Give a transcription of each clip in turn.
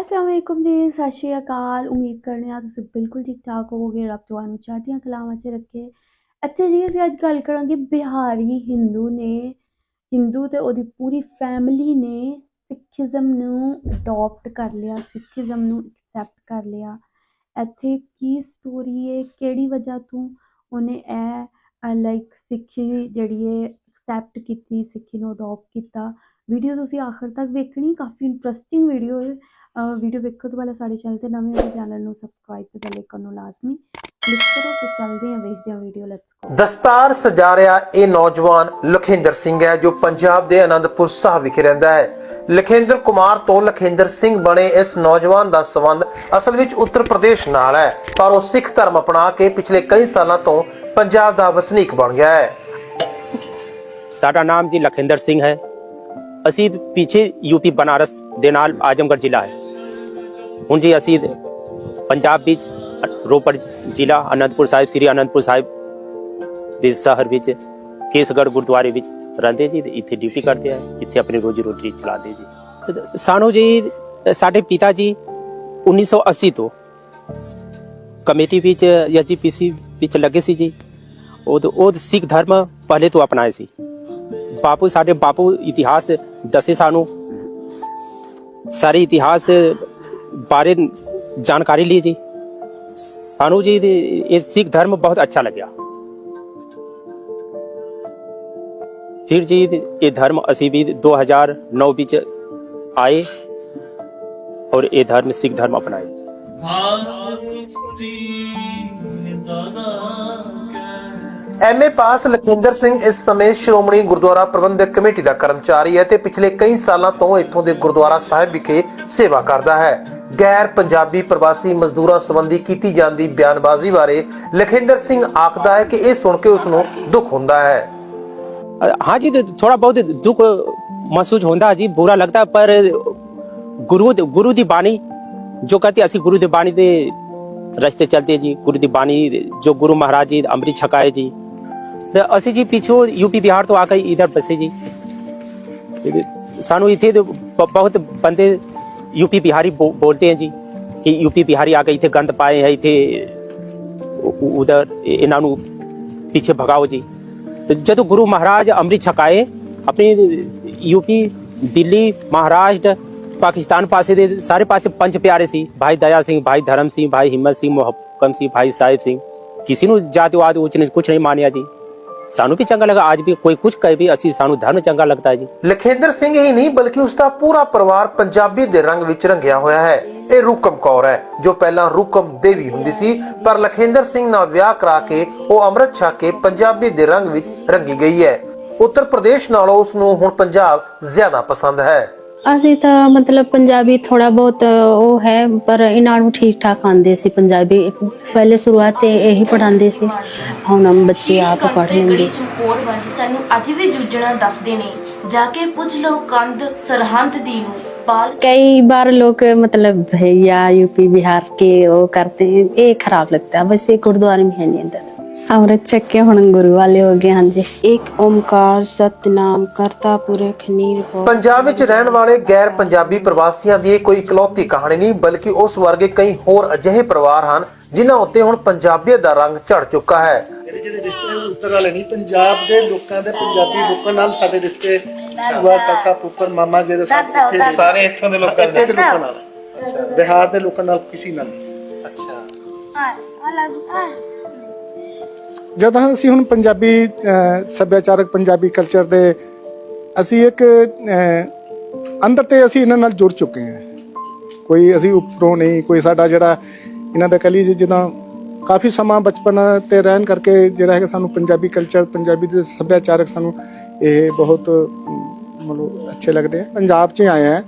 ਅਸਲਾਮ ਵਾਲੇਕੁਮ ਜੀ, ਸਤਿ ਸ਼੍ਰੀ ਅਕਾਲ। ਉਮੀਦ ਕਰਨੇ ਆ ਤੁਸੀਂ ਬਿਲਕੁਲ ਠੀਕ ਠਾਕ ਹੋਵੋਗੇ। ਰੱਬ ਤੁਹਾਨੂੰ ਚੜ੍ਹਦੀਆਂ ਕਲਾਵਾਂ 'ਚ ਰੱਖੇ। ਅੱਛਾ ਜੀ, ਅਸੀਂ ਅੱਜ ਗੱਲ ਕਰਾਂਗੇ ਬਿਹਾਰੀ ਹਿੰਦੂ ਨੇ। ਹਿੰਦੂ ਤੇ ਉਹਦੀ ਪੂਰੀ ਫੈਮਿਲੀ ਨੇ ਸਿੱਖੀਜ਼ਮ ਨੂੰ ਅਡਾਪਟ ਕਰ ਲਿਆ, ਸਿੱਖੀਜ਼ਮ ਨੂੰ ਐਕਸੈਪਟ ਕਰ ਲਿਆ। ਇੱਥੇ ਕੀ ਸਟੋਰੀ ਹੈ ਕਿਹੜੀ ਵਜ੍ਹਾ ਤੋਂ ਉਹਨੇ ਇਹ ਲਾਈਕ ਸਿੱਖੀ ਜਿਹੜੀ ਹੈ ਐਕਸੈਪਟ ਕੀਤੀ, ਸਿੱਖੀ ਨੂੰ ਅਡਾਪਟ ਕੀਤਾ? ਵੀਡੀਓ ਤੁਸੀਂ ਆਖਰ ਤੱਕ ਵੇਖਣੀ, ਕਾਫੀ ਇੰਟਰਸਟਿੰਗ ਵੀਡੀਓ ਹੈ ਵੀਡੀਓ ਵੇਖੋ ਤੋਂ ਪਹਿਲਾਂ ਸਾਡੇ ਚੈਨਲ ਤੇ ਨਵੇਂ ਹੋ ਚੈਨਲ ਨੂੰ ਸਬਸਕ੍ਰਾਈਬ ਤੇ ਬੈਲ ਆਈਕਨ ਨੂੰ ਲਾਜ਼ਮੀ ਕਲਿੱਕ ਕਰੋ ਤੇ ਚੱਲਦੇ ਹਾਂ ਵੇਖਦੇ ਹਾਂ ਵੀਡੀਓ ਲੈਟਸ ਗੋ ਦਸਤਾਰ ਸਜਾ ਰਿਹਾ ਇਹ ਨੌਜਵਾਨ ਲਖਿੰਦਰ ਸਿੰਘ ਹੈ ਜੋ ਪੰਜਾਬ ਦੇ ਆਨੰਦਪੁਰ ਸਾਹਿਬ ਵਿਖੇ ਰਹਿੰਦਾ ਹੈ। ਲਖਿੰਦਰ ਕੁਮਾਰ ਤੋਂ ਲਖਿੰਦਰ ਸਿੰਘ ਬਣੇ ਇਸ ਨੌਜਵਾਨ ਦਾ ਸੰਬੰਧ ਅਸਲ ਵਿੱਚ ਉੱਤਰ ਪ੍ਰਦੇਸ਼ ਨਾਲ ਹੈ ਪਰ ਉਹ ਸਿੱਖ ਧਰਮ ਅਪਣਾ ਕੇ ਪਿਛਲੇ ਕਈ ਸਾਲਾਂ ਤੋਂ ਪੰਜਾਬ ਦਾ ਵਸਨੀਕ ਬਣ ਗਿਆ ਹੈ। ਸਾਡਾ ਨਾਮ ਜੀ ਲਖਿੰਦਰ ਸਿੰਘ ਹੈ। ਅਸੀਂ ਪਿੱਛੇ ਯੂਪੀ ਬਨਾਰਸ ਦੇ ਨਾਲ ਆਜਮਗੜ੍ਹ ਜ਼ਿਲ੍ਹਾ ਹੈ। ਹੁਣ ਜੀ ਅਸੀਂ ਪੰਜਾਬ ਵਿੱਚ ਰੋਪੜ ਜ਼ਿਲ੍ਹਾ ਅਨੰਦਪੁਰ ਸਾਹਿਬ, ਸ੍ਰੀ ਅਨੰਦਪੁਰ ਸਾਹਿਬ ਦੇ ਸ਼ਹਿਰ ਵਿੱਚ, ਕੇਸਗੜ੍ਹ ਗੁਰਦੁਆਰੇ ਵਿੱਚ ਰਹਿੰਦੇ ਜੀ ਤੇ ਇੱਥੇ ਡਿਊਟੀ ਕਰਦੇ ਆ, ਇੱਥੇ ਆਪਣੀ ਰੋਜੀ ਰੋਟੀ ਚਲਾਉਂਦੇ ਜੀ। ਸਾਨੂੰ ਜੀ, ਸਾਡੇ ਪਿਤਾ ਜੀ 1980 ਤੋਂ ਕਮੇਟੀ ਵਿੱਚ ਜਾਂ ਜੀਪੀਸੀ ਵਿੱਚ ਲੱਗੇ ਸੀ ਜੀ। ਉਹ ਉਹ ਸਿੱਖ ਧਰਮ ਪਹਿਲੇ ਤੋਂ ਅਪਣਾਏ ਸੀ। ਬਾਪੂ ਸਾਡੇ ਬਾਪੂ ਇਤਿਹਾਸ ਦੱਸੇ ਸਾਨੂੰ ਸਾਰੇ ਇਤਿਹਾਸ ਬਾਰੇ ਜਾਣਕਾਰੀ ਲਈ ਜੀ ਸਾਨੂੰ ਜੀ ਇਹਦੇ- ਇਹ ਸਿੱਖ ਧਰਮ ਬਹੁਤ ਅੱਛਾ ਲੱਗਿਆ ਫਿਰ ਜੀ ਇਹ ਧਰਮ ਅਸੀਂ ਵੀ 2009 ਵਿੱਚ ਆਏ ਔਰ ਇਹ ਧਰਮ ਸਿੱਖ ਧਰਮ ਅਪਣਾਏ ਐਮਏ ਪਾਸ ਲਖਿੰਦਰ ਸਿੰਘ ਇਸ ਸਮੇਂ ਸ਼੍ਰੋਮਣੀ ਗੁਰਦੁਆਰਾ ਪ੍ਰਬੰਧਕ ਕਮੇਟੀ ਦਾ ਕਰਮਚਾਰੀ ਹੈ ਤੇ ਪਿਛਲੇ ਕਈ ਸਾਲਾਂ ਤੋਂ ਇੱਥੋਂ ਦੇ ਗੁਰਦੁਆਰਾ ਸਾਹਿਬ ਵਿਖੇ ਸੇਵਾ ਕਰਦਾ ਹੈ ਗੈਰ ਪੰਜਾਬੀ ਪ੍ਰਵਾਸੀ ਮਜ਼ਦੂਰਾਂ ਸੰਬੰਧੀ ਕੀਤੀ ਜਾਂਦੀ ਬਿਆਨਬਾਜ਼ੀ ਬਾਰੇ ਲਖਿੰਦਰ ਸਿੰਘ ਆਖਦਾ ਹੈ ਕਿ ਇਹ ਸੁਣ ਕੇ ਉਸ ਨੂੰ ਦੁੱਖ ਹੁੰਦਾ ਹੈ हाँ जी तो थोड़ा बहुत दुख महसूस होता जी बुरा लगता पर गुरु गुरु दी बाणी जो कहते ਅਸੀਂ ਗੁਰੂ ਦੀ ਬਾਣੀ ਦੇ ਰਸਤੇ ਚੱਲਦੇ ਜੀ ਗੁਰੂ ਦੀ ਬਾਣੀ ਜੋ ਗੁਰੂ ਮਹਾਰਾਜ ਜੀ ਅੰਮ੍ਰਿਤ ਛਕਾਏ ਜੀ ਤੇ ਅਸੀਂ ਜੀ ਪਿੱਛੋਂ ਯੂਪੀ ਬਿਹਾਰ ਤੋਂ ਆ ਕੇ ਇਧਰ ਬਸੇ ਜੀ। ਸਾਨੂੰ ਇੱਥੇ ਬਹੁਤ ਬੰਦੇ ਯੂਪੀ ਬਿਹਾਰੀ ਬੋ- ਬੋਲते हैं ਜੀ, ਕਿ ਯੂਪੀ ਬਿਹਾਰੀ ਆ ਕੇ ਇੱਥੇ ਗੰਦ ਪਾਏ ਹੈ ਇੱਥੇ ਉਧਰ ਇਹਨਾਂ ਨੂੰ ਪਿੱਛੇ ਭਗਾਓ ਜੀ। ਤੇ ਜਦੋਂ ਗੁਰੂ ਮਹਾਰਾਜ ਅੰਮ੍ਰਿਤ ਛਕਾਏ, ਆਪਣੀ ਯੂਪੀ, ਦਿੱਲੀ, ਮਹਾਰਾਸ਼ਟਰ, ਪਾਕਿਸਤਾਨ ਪਾਸੇ ਦੇ ਸਾਰੇ ਪਾਸੇ ਪੰਜ ਪਿਆਰੇ ਸੀ। ਭਾਈ ਦਇਆ ਸਿੰਘ, ਭਾਈ ਧਰਮ ਸਿੰਘ, ਭਾਈ ਹਿੰਮਤ ਸਿੰਘ, ਮੁਹੱਕਮ ਸਿੰਘ, ਭਾਈ ਸਾਹਿਬ ਸਿੰਘ। ਕਿਸੇ ਨੂੰ ਜਾਤਵਾਦ ਉੱਚ ਨੇ ਕੁਝ ਨਹੀਂ ਮਾਨਿਆ ਜੀ। ਸਾਨੂੰ ਵੀ ਚੰਗਾ ਲੱਗਾ, ਅੱਜ ਵੀ ਕੋਈ ਕੁਝ ਕਹੇ ਵੀ ਅਸੀਂ, ਸਾਨੂੰ ਧਰਮ ਚੰਗਾ ਲੱਗਦਾ ਜੀ। ਲਖਿੰਦਰ ਸਿੰਘ ਹੀ ਨਹੀਂ, ਬਲਕਿ ਉਸ ਦਾ ਪੂਰਾ ਪਰਿਵਾਰ ਪੰਜਾਬੀ ਦੇ ਰੰਗ ਵਿੱਚ ਰੰਗਿਆ ਹੋਇਆ ਹੈ। ਇਹ ਰੂਕਮ ਕੌਰ ਹੈ, ਜੋ ਪਹਿਲਾਂ ਰੂਕਮ ਦੇਵੀ ਹੁੰਦੀ ਸੀ, ਪਰ ਲਖੇਂਦਰ ਸਿੰਘ ਨਾਲ ਵਿਆਹ ਕਰਾ ਕੇ ਉਹ ਅੰਮ੍ਰਿਤ ਛਕ ਕੇ ਪੰਜਾਬੀ ਦੇ ਰੰਗ ਵਿੱਚ ਰੰਗੀ ਗਈ ਹੈ। ਉੱਤਰ ਪ੍ਰਦੇਸ਼ ਨਾਲੋਂ ਉਸ ਨੂੰ ਹੁਣ ਪੰਜਾਬ ਜ਼ਿਆਦਾ ਪਸੰਦ ਹੈ। ਅਸੀਂ ਤਾਂ ਮਤਲਬ ਪੰਜਾਬੀ ਥੋੜਾ ਬਹੁਤ ਉਹ ਹੈ ਪਰ ਇਹਨਾਂ ਨੂੰ ਠੀਕ ਠਾਕ ਆਉਂਦੇ ਸੀ ਪੰਜਾਬੀ ਪਹਿਲੇ ਸ਼ੁਰੂਆਤ ਤੇ ਇਹੀ ਪੜਾਉਂਦੇ ਸੀ ਹੁਣ ਹਮ ਬੱਚੇ ਆਪ ਪੜ੍ਹ ਲੈਂਦੇ ਹੋਰ ਵੰਡ ਸਾਨੂੰ ਅੱਜ ਵੀ ਜੂਝਣਾ ਦੱਸਦੇ ਨੇ ਜਾ ਕੇ ਪੁੱਛ ਲਓ ਕੰਧ ਸਰਹੰਦ ਦੀ ਨੂੰ ਪਾਲ कई बार लोग मतलब भैया यूपी बिहार के वो करते हैं ये खराब लगता है वैसे गुरुद्वारे में है नहीं अंदर ਅੰਮ੍ਰਿਤ ਚੱਕੇ ਹੁਣ ਗੁਰੂ ਵਾਲੇ ਹੋ ਗਏ ਹਾਂਜੀ। ਇੱਕ ਓਮਕਾਰ ਸਤਨਾਮ ਕਰਤਾ ਪੁਰਖ ਨਿਰਭਉ ਪੰਜਾਬ ਵਿੱਚ ਰਹਿਣ ਵਾਲੇ ਗੈਰ ਪੰਜਾਬੀ ਪ੍ਰਵਾਸੀਆਂ ਦੀ ਇਹ ਕੋਈ ਇਕਲੌਤੀ ਕਹਾਣੀ ਨਹੀਂ ਬਲਕਿ ਉਸ ਵਰਗੇ ਕਈ ਹੋਰ ਅਜਿਹੇ ਪਰਿਵਾਰ ਹਨ ਜਿਨ੍ਹਾਂ ਉੱਤੇ ਹੁਣ ਪੰਜਾਬੀਅਤ ਦਾ ਰੰਗ ਝੜ ਚੁੱਕਾ ਹੈ। ਪੰਜਾਬ ਦੇ ਬਿਹਾਰ ਦੇ ਲੋਕਾਂ ਨਾਲ ਕਿਸੇ ਨਾਲ ਅੱਛਾ। ਆ ਅਲੱਗ। ਆ ਜਦੋਂ ਅਸੀਂ ਹੁਣ ਪੰਜਾਬੀ ਸੱਭਿਆਚਾਰਕ ਪੰਜਾਬੀ ਕਲਚਰ ਦੇ ਅਸੀਂ ਇੱਕ ਅੰਦਰ ਤੇ ਅਸੀਂ ਇਹਨਾਂ ਨਾਲ ਜੁੜ ਚੁੱਕੇ ਹਾਂ। ਕੋਈ ਅਸੀਂ ਉੱਪਰੋਂ ਨਹੀਂ, ਕੋਈ ਸਾਡਾ ਜਿਹੜਾ ਇਹਨਾਂ ਦਾ ਕਲੀ ਜਿੱਦਾਂ ਕਾਫੀ ਸਮਾਂ ਬਚਪਨ ਤੇ ਰਹਿਣ ਕਰਕੇ ਜਿਹੜਾ ਹੈਗਾ ਸਾਨੂੰ ਪੰਜਾਬੀ ਕਲਚਰ ਪੰਜਾਬੀ ਦੇ ਸੱਭਿਆਚਾਰਕ ਸਾਨੂੰ ਇਹ ਬਹੁਤ, ਮਤਲਬ ਅੱਛੇ ਲੱਗਦੇ ਆ। ਪੰਜਾਬ 'ਚ ਆਏ ਆ।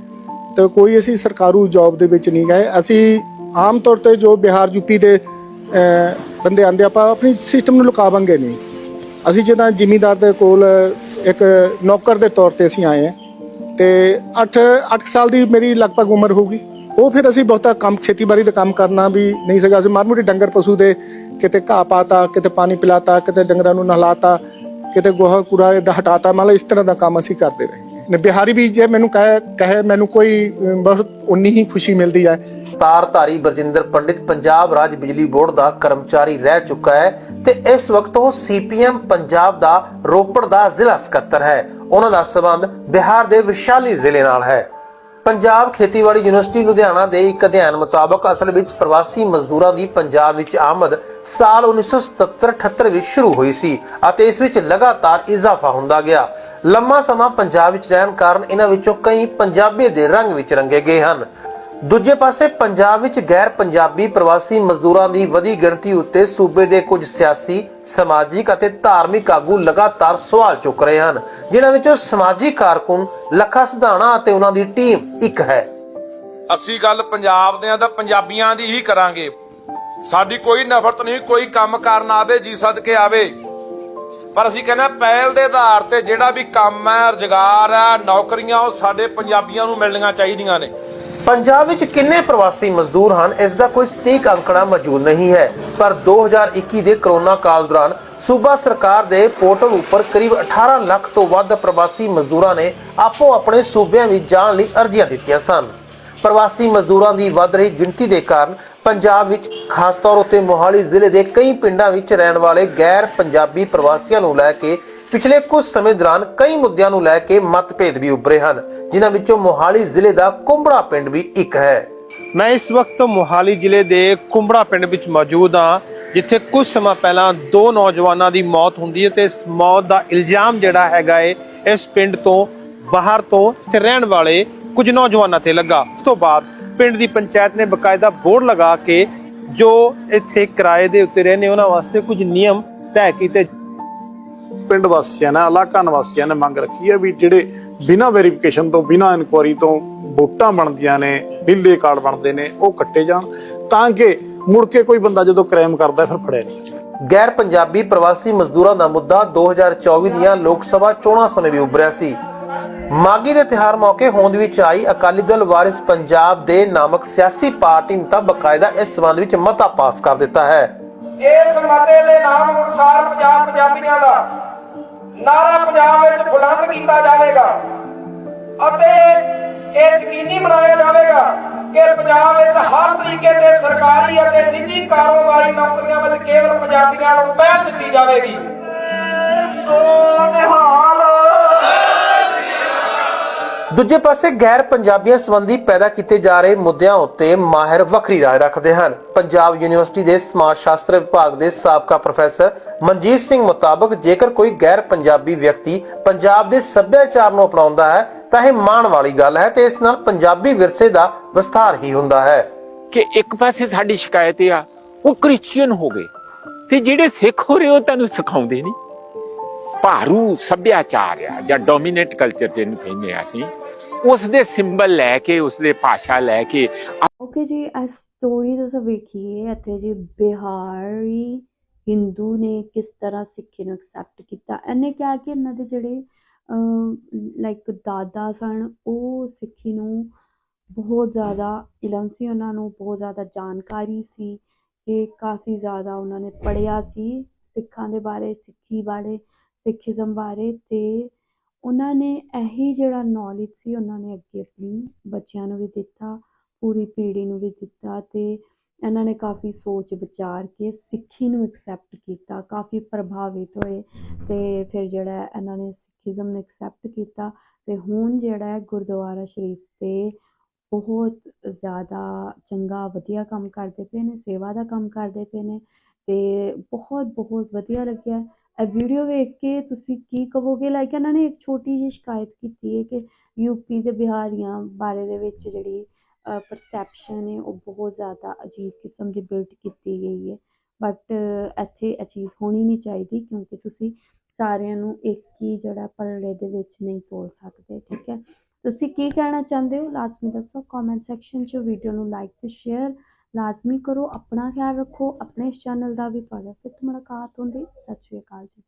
ਤੇ ਕੋਈ ਅਸੀਂ ਸਰਕਾਰੂ ਜੌਬ ਦੇ ਵਿੱਚ ਨਹੀਂ ਗਏ। ਅਸੀਂ ਆਮ ਤੌਰ ਤੇ ਜੋ ਬਿਹਾਰ ਯੂਪੀ ਦੇ ਬੰਦੇ ਆਂਦੇ ਆਪਾਂ ਆਪਣੀ ਸਿਸਟਮ ਨੂੰ ਲੁਕਾਵਾਂਗੇ ਨਹੀਂ। ਅਸੀਂ ਜਿੱਦਾਂ ਜ਼ਿਮੀਂਦਾਰ ਦੇ ਕੋਲ ਇੱਕ ਨੌਕਰ ਦੇ ਤੌਰ ਤੇ ਅਸੀਂ ਆਏ ਹਾਂ ਤੇ 8 8 ਸਾਲ ਦੀ ਮੇਰੀ ਲਗਭਗ ਉਮਰ ਹੋਊਗੀ ਉਹ ਫਿਰ ਅਸੀਂ ਬਹੁਤਾ ਕੰਮ, ਖੇਤੀਬਾੜੀ ਦਾ ਕੰਮ ਕਰਨਾ ਵੀ ਨਹੀਂ ਸੀਗਾ। ਅਸੀਂ ਮਾਰ ਮੋਟੀ ਡੰਗਰ ਪਸ਼ੂ ਦੇ ਕਿਤੇ ਘਾਹ ਪਾਤਾ, ਕਿਤੇ ਪਾਣੀ ਪਿਲਾਤਾ, ਕਿਤੇ ਡੰਗਰਾਂ ਨੂੰ ਨਹਲਾਤਾ, ਕਿਤੇ ਗੋਹਾ ਕੂੜਾ ਇਹਦਾ ਹਟਾਤਾ। ਮਤਲਬ ਇਸ ਤਰ੍ਹਾਂ ਦਾ ਕੰਮ ਅਸੀਂ ਕਰਦੇ ਰਹੇ। ਬਿਹਾਰੀ ਵੀ ਜੇ ਮੈਨੂੰ ਕਹੇ ਕਹੇ ਮੈਨੂੰ ਕੋਈ ਬਹੁਤ ਉਨੀ ਹੀ ਖੁਸ਼ੀ ਮਿਲਦੀ ਹੈ। ਤਾਰਧਾਰੀ ਬਰਜਿੰਦਰ ਪੰਡਿਤ ਪੰਜਾਬ ਰਾਜ ਬਿਜਲੀ ਬੋਰਡ ਦਾ ਕਰਮਚਾਰੀ ਰਹਿ ਚੁੱਕਾ ਹੈ ਤੇ ਇਸ ਵਕਤ ਉਹ ਸੀਪੀਐਮ ਪੰਜਾਬ ਦਾ ਰੋਪੜ ਦਾ ਜ਼ਿਲ੍ਹਾ ਸਕੱਤਰ ਹੈ। ਉਹਨਾਂ ਦਾ ਸਬੰਧ ਬਿਹਾਰ ਦੇ ਵਿਸ਼ਾਲੀ ਜ਼ਿਲ੍ਹੇ ਨਾਲ ਹੈ। ਪੰਜਾਬ ਖੇਤੀਬਾੜੀ ਯੂਨੀਵਰਸਿਟੀ ਲੁਧਿਆਣਾ ਦੇ ਇੱਕ ਅਧਿਐਨ ਮੁਤਾਬਕ ਅਸਲ ਵਿੱਚ ਪ੍ਰਵਾਸੀ ਮਜ਼ਦੂਰਾਂ ਦੀ ਪੰਜਾਬ ਵਿੱਚ ਆਮਦ ਸਾਲ 1977-78 ਵਿੱਚ ਸ਼ੁਰੂ ਹੋਈ ਸੀ ਅਤੇ ਇਸ ਵਿੱਚ ਲਗਾਤਾਰ ਇਜ਼ਾਫਾ ਹੁੰਦਾ ਗਿਆ। ਲੰਮਾ ਸਮਾਂ ਪੰਜਾਬ ਵਿੱਚ ਰਹਿਣ ਕਾਰਨ ਇਹਨਾਂ ਵਿੱਚੋਂ ਕਈ ਪੰਜਾਬੀ ਦੇ ਰੰਗ ਵਿੱਚ ਰੰਗੇ ਗਏ ਹਨ। ਦੂਜੇ ਪਾਸੇ ਪੰਜਾਬ ਵਿੱਚ ਗੈਰ ਪੰਜਾਬੀ ਪ੍ਰਵਾਸੀ ਮਜ਼ਦੂਰਾਂ ਦੀ ਵਧੀ ਗਿਣਤੀ ਉੱਤੇ ਸੂਬੇ ਦੇ ਕੁਝ ਸਿਆਸੀ, ਸਮਾਜਿਕ ਅਤੇ ਧਾਰਮਿਕ ਆਗੂ ਲਗਾਤਾਰ ਸਵਾਲ ਚੁੱਕ ਰਹੇ ਹਨ। ਜਿਨ੍ਹਾਂ ਵਿੱਚੋਂ ਸਮਾਜਿਕ ਕਾਰਕੁਨ, ਲੱਖਾ ਸਿਧਾਣਾ ਅਤੇ ਉਹਨਾਂ ਦੀ ਟੀਮ ਇੱਕ ਹੈ। ਅਸੀਂ ਗੱਲ ਪੰਜਾਬ ਦੇ ਆ ਤਾਂ ਪੰਜਾਬੀਆਂ ਦੀ ਹੀ ਕਰਾਂਗੇ। ਸਾਡੀ ਕੋਈ ਨਫ਼ਰਤ ਨਹੀਂ, ਕੋਈ ਕੰਮ ਕਰਨ ਆਵੇ, ਜੀ ਸਦਕੇ ਆਵੇ। ਪਰ ਅਸੀਂ ਕਹਿੰਦੇ ਹਾਂ ਪਹਿਲ ਦੇ ਆਧਾਰ ਤੇ ਜਿਹੜਾ ਵੀ ਕੰਮ ਹੈ, ਰੁਜ਼ਗਾਰ ਹੈ, ਨੌਕਰੀਆਂ, ਉਹ ਸਾਡੇ ਪੰਜਾਬੀਆਂ ਨੂੰ ਮਿਲਣੀਆਂ ਚਾਹੀਦੀਆਂ ਨੇ। ਪੰਜਾਬ ਵਿੱਚ ਕਿੰਨੇ ਪ੍ਰਵਾਸੀ ਮਜ਼ਦੂਰ ਹਨ? ਇਸ ਦਾ ਕੋਈ ਸਟੀਕ ਅੰਕੜਾ ਮੌਜੂਦ ਨਹੀਂ ਹੈ। ਪਰ 2021 ਦੇ ਕਰੋਨਾ ਕਾਲ ਦੌਰਾਨ ਸੂਬਾ ਸਰਕਾਰ ਦੇ ਪੋਰਟਲ ਉੱਪਰ ਕਰੀਬ 18 ਲੱਖ ਤੋਂ ਵੱਧ ਪ੍ਰਵਾਸੀ ਮਜ਼ਦੂਰਾਂ ਨੇ ਆਪੋ ਆਪਣੇ ਸੂਬਿਆਂ ਵਿੱਚ ਜਾਣ ਲਈ ਅਰਜ਼ੀਆਂ ਦਿੱਤੀਆਂ ਸਨ। ਪ੍ਰਵਾਸੀ ਮਜ਼ਦੂਰਾਂ ਦੀ ਵੱਧ ਰਹੀ ਗਿਣਤੀ ਦੇ ਕਾਰਨ ਪੰਜਾਬ ਵਿੱਚ, ਖਾਸ ਤੌਰ ਉੱਤੇ ਮੋਹਾਲੀ ਜ਼ਿਲ੍ਹੇ ਦੇ ਕਈ ਪਿੰਡਾਂ ਵਿੱਚ ਰਹਿਣ ਵਾਲੇ ਗੈਰ ਪੰਜਾਬੀ ਪ੍ਰਵਾਸੀਆਂ ਨੂੰ ਲੈ ਕੇ ਪਿਛਲੇ ਕੁਝ ਸਮੇਂ ਦੌਰਾਨ ਕਈ ਮੁੱਦਿਆਂ ਨੂੰ ਲੈ ਕੇ ਮਤਭੇਦ ਵੀ ਉੱਭਰੇ ਹਨ, ਜਿਨ੍ਹਾਂ ਵਿੱਚੋਂ ਮੋਹਾਲੀ ਜ਼ਿਲ੍ਹੇ ਦਾ ਕੁੰਬੜਾ ਪਿੰਡ ਵੀ ਇੱਕ ਹੈ। ਮੈਂ ਇਸ ਵਕਤ ਮੋਹਾਲੀ ਜ਼ਿਲ੍ਹੇ ਦੇ ਕੁੰਬੜਾ ਪਿੰਡ ਵਿੱਚ ਮੌਜੂਦ ਹਾਂ, ਜਿੱਥੇ ਕੁਝ ਸਮਾਂ ਪਹਿਲਾਂ ਦੋ ਨੌਜਵਾਨਾਂ ਦੀ ਮੌਤ ਹੁੰਦੀ ਹੈ ਤੇ ਇਸ ਮੌਤ ਦਾ ਇਲਜ਼ਾਮ ਜਿਹੜਾ ਹੈਗਾ ਏ, ਇਸ ਪਿੰਡ ਤੋਂ ਬਾਹਰ ਤੋਂ ਰਹਿਣ ਵਾਲੇ ਕੁਝ ਨੌਜਵਾਨਾਂ ਤੇ ਲੱਗਾ। ਉਸ ਤੋਂ ਬਾਅਦ ਪਿੰਡ ਦੀ ਪੰਚਾਇਤ ਨੇ ਬਕਾਇਦਾ ਬੋਰਡ ਲਗਾ ਕੇ ਜੋ ਇੱਥੇ ਕਿਰਾਏ ਦੇ ਉੱਤੇ ਰਹਿੰਦੇ ਉਹਨਾਂ ਵਾਸਤੇ ਕੁਝ ਨਿਯਮ ਤੈਅ ਕੀਤੇ ਪਿੰਡ ਵਾਸੀਆਂ ਨੇ ਇਲਾਕਾ ਨਿਵਾਸੀਆਂ ਨੇ ਮੰਗ ਰੱਖੀ ਹੈ ਵੀ ਜਿਹੜੇ ਬਿਨਾਂ ਵੈਰੀਫਿਕੇਸ਼ਨ ਤੋਂ ਬਿਨਾਂ ਇਨਕੁਆਰੀ ਤੋਂ ਵੋਟਾਂ ਬਣਦੀਆਂ ਨੇ ਨੀਲੇ ਕਾਰਡ ਬਣਦੇ ਨੇ ਉਹ ਕੱਟੇ ਜਾਣ ਤਾਂ ਕਿ ਮੁੜ ਕੇ ਕੋਈ ਬੰਦਾ ਜਦੋਂ ਕ੍ਰਾਈਮ ਕਰਦਾ ਫਿਰ ਫੜਿਆ ਨਹੀਂ। ਗੈਰ ਪੰਜਾਬੀ ਪ੍ਰਵਾਸੀ ਮਜ਼ਦੂਰਾਂ ਦਾ ਮੁੱਦਾ 2024 ਦੀਆਂ ਲੋਕ ਸਭਾ ਚੋਣਾਂ ਸਮੇਂ ਵੀ ਉੱਭਰਿਆ ਸੀ ਮਾਗੀ ਦੇ ਤਿਹਾਰ ਮੌਕੇ ਹੋਂਦ ਵਿੱਚ ਆਈ ਅਕਾਲੀ ਦਲ ਵਾਰਿਸ ਪੰਜਾਬ ਦੇ ਨਾਮਕ ਸਿਆਸੀ ਪਾਰਟੀ ਨੇ ਤਾਂ ਬਕਾਇਦਾ ਇਸ ਸੰਬੰਧ ਵਿੱਚ ਮਤਾ ਪਾਸ ਕਰ ਦਿੱਤਾ ਹੈ। ਇਸ ਮਤੇ ਦੇ ਨਾਮ ਅਨੁਸਾਰ ਪੰਜਾਬ ਪੰਜਾਬੀਆਂ ਦਾ ਨਾਰਾ ਪੰਜਾਬ ਵਿੱਚ ਬੁਲੰਦ ਕੀਤਾ ਜਾਵੇਗਾ ਅਤੇ ਇਹ ਯਕੀਨੀ ਬਣਾਇਆ ਜਾਵੇਗਾ ਕਿ ਪੰਜਾਬ ਵਿੱਚ ਹਰ ਤਰੀਕੇ ਦੇ ਸਰਕਾਰੀ ਅਤੇ ਨਿੱਜੀ ਕਾਰੋਬਾਰੀ ਨੌਕਰੀਆਂ ਵਿੱਚ ਕੇਵਲ ਪੰਜਾਬੀਆਂ ਨੂੰ ਪਹਿਲ ਦਿੱਤੀ ਜਾਵੇਗੀ। ਸੋ ਨਿਹਾਲ। ਦੂਜੇ ਪਾਸੇ ਗੈਰ ਪੰਜਾਬੀਆਂ ਸੰਬੰਧੀ ਪੈਦਾ ਕੀਤੇ ਜਾ ਰਹੇ ਮੁੱਦਿਆਂ ਉੱਤੇ ਮਾਹਿਰ ਵੱਖਰੀ ਰਾਏ ਰੱਖਦੇ ਹਨ। ਪੰਜਾਬ ਯੂਨੀਵਰਸਿਟੀ ਦੇ ਸਮਾਜ ਸ਼ਾਸਤਰ ਵਿਭਾਗ ਦੇ ਸਾਬਕਾ ਪ੍ਰੋਫੈਸਰ ਮਨਜੀਤ ਸਿੰਘ ਮੁਤਾਬਕ ਜੇਕਰ ਕੋਈ ਗੈਰ ਪੰਜਾਬੀ ਵਿਅਕਤੀ ਪੰਜਾਬ ਦੇ ਸੱਭਿਆਚਾਰ ਨੂੰ ਅਪਣਾਉਂਦਾ ਹੈ, ਤਾਂ ਇਹ ਮਾਣ ਵਾਲੀ ਗੱਲ ਹੈ ਤੇ ਇਸ ਨਾਲ ਪੰਜਾਬੀ ਵਿਰਸੇ ਦਾ ਵਿਸਥਾਰ ਹੀ ਹੁੰਦਾ ਹੈ। ਕਿ ਇੱਕ ਪਾਸੇ ਸਾਡੀ ਸ਼ਿਕਾਇਤ ਆ, ਉਹ ਕ੍ਰਿਸਚੀਅਨ ਹੋ ਗਏ ਤੇ ਜਿਹੜੇ ਸਿੱਖ ਹੋ ਰਹੇ ਉਹ ਤੁਹਾਨੂੰ ਸਿਖਾਉਂਦੇ ਨਹੀਂ। ਭਾਰੂ ਸੱਭਿਆਚਾਰ ਆ, ਜਾਂ ਡੋਮੀਨੇਟ ਕਲਚਰ ਜਿਹਨੂੰ ਕਹਿੰਦੇ ਆ ਅਸੀਂ ਉਸ ਦੇ ਸਿੰਬਲ ਲੈ ਕੇ ਉਸ ਦੇ ਭਾਸ਼ਾ ਲੈ ਕੇ ਓਕੇ ਜੀ, ਇਹ ਸਟੋਰੀ ਤੁਸੀਂ ਵੇਖੀਏ, ਇੱਥੇ ਜੀ ਬਿਹਾਰੀ ਹਿੰਦੂ ਨੇ ਕਿਸ ਤਰ੍ਹਾਂ ਸਿੱਖੀ ਨੂੰ ਐਕਸੈਪਟ ਕੀਤਾ। ਇਹਨੇ ਕਿਹਾ ਕਿ ਇਹਨਾਂ ਦੇ ਜਿਹੜੇ ਲਾਈਕ ਦਾਦਾ ਸਨ, ਉਹ ਸਿੱਖੀ ਨੂੰ ਬਹੁਤ ਜ਼ਿਆਦਾ ਇਲਮ ਸੀ, ਉਹਨਾਂ ਨੂੰ ਬਹੁਤ ਜ਼ਿਆਦਾ ਜਾਣਕਾਰੀ ਸੀ ਕਿ ਕਾਫੀ ਜ਼ਿਆਦਾ ਉਹਨਾਂ ਨੇ ਪੜ੍ਹਿਆ ਸੀ ਸਿੱਖਾਂ ਦੇ ਬਾਰੇ, ਸਿੱਖੀ ਬਾਰੇ। ਸਿੱਖੀਜ਼ਮ ਬਾਰੇ ਅਤੇ ਉਹਨਾਂ ਨੇ ਇਹੀ ਜਿਹੜਾ ਨੌਲੇਜ ਸੀ ਉਹਨਾਂ ਨੇ ਅੱਗੇ ਆਪਣੀ ਬੱਚਿਆਂ ਨੂੰ ਵੀ ਦਿੱਤਾ, ਪੂਰੀ ਪੀੜ੍ਹੀ ਨੂੰ ਵੀ ਦਿੱਤਾ ਅਤੇ ਇਹਨਾਂ ਨੇ ਕਾਫੀ ਸੋਚ ਵਿਚਾਰ ਕੇ ਸਿੱਖੀ ਨੂੰ ਐਕਸੈਪਟ ਕੀਤਾ, ਕਾਫੀ ਪ੍ਰਭਾਵਿਤ ਹੋਏ ਅਤੇ ਫਿਰ ਜਿਹੜਾ ਇਹਨਾਂ ਨੇ ਸਿੱਖੀਜ਼ਮ ਨੂੰ ਐਕਸੈਪਟ ਕੀਤਾ ਅਤੇ ਹੁਣ ਜਿਹੜਾ ਗੁਰਦੁਆਰਾ ਸ਼ਰੀਫ ਤੇ ਬਹੁਤ ਜ਼ਿਆਦਾ ਚੰਗਾ, ਵਧੀਆ ਕੰਮ ਕਰਦੇ ਪਏ ਨੇ, ਸੇਵਾ ਦਾ ਕੰਮ ਕਰਦੇ ਪਏ ਨੇ ਅਤੇ ਬਹੁਤ ਬਹੁਤ ਵਧੀਆ ਲੱਗਿਆ। ਇਹ ਵੀਡੀਓ ਵੇਖ ਕੇ ਤੁਸੀਂ ਕੀ ਕਹੋਗੇ? ਲਾਈਕ ਇਹਨਾਂ ਨੇ ਇੱਕ ਛੋਟੀ ਜਿਹੀ ਸ਼ਿਕਾਇਤ ਕੀਤੀ ਹੈ ਕਿ ਯੂਪੀ ਤੇ ਬਿਹਾਰੀਆਂ ਬਾਰੇ ਦੇ ਵਿੱਚ ਜਿਹੜੀ ਪਰਸੈਪਸ਼ਨ ਹੈ, ਉਹ ਬਹੁਤ ਜ਼ਿਆਦਾ ਅਜੀਬ ਕਿਸਮ ਦੀ ਬਿਲਡ ਕੀਤੀ ਗਈ ਹੈ। ਬਟ ਇੱਥੇ ਇਹ ਚੀਜ਼ ਹੋਣੀ ਨਹੀਂ ਚਾਹੀਦੀ ਕਿਉਂਕਿ ਤੁਸੀਂ ਸਾਰਿਆਂ ਨੂੰ ਇੱਕ ਹੀ ਜਿਹੜਾ ਪਲੜੇ ਦੇ ਵਿੱਚ ਨਹੀਂ ਤੋਲ ਸਕਦੇ, ਠੀਕ ਹੈ? ਤੁਸੀਂ ਕੀ ਕਹਿਣਾ ਚਾਹੁੰਦੇ ਹੋ? ਲਾਜ਼ਮੀ ਦੱਸੋ ਕਮੈਂਟ ਸੈਕਸ਼ਨ 'ਚ ਵੀਡੀਓ ਨੂੰ ਲਾਈਕ ਤੇ ਸ਼ੇਅਰ ਲਾਜ਼ਮੀ ਕਰੋ, ਆਪਣਾ ਖਿਆਲ ਰੱਖੋ, ਆਪਣੇ ਇਸ ਚੈਨਲ ਦਾ ਵੀ ਤੁਹਾਡਾ ਫਿਰ ਮੁਲਾਕਾਤ ਹੁੰਦੀ। ਸਤਿ ਸ਼੍ਰੀ ਅਕਾਲ ਜੀ।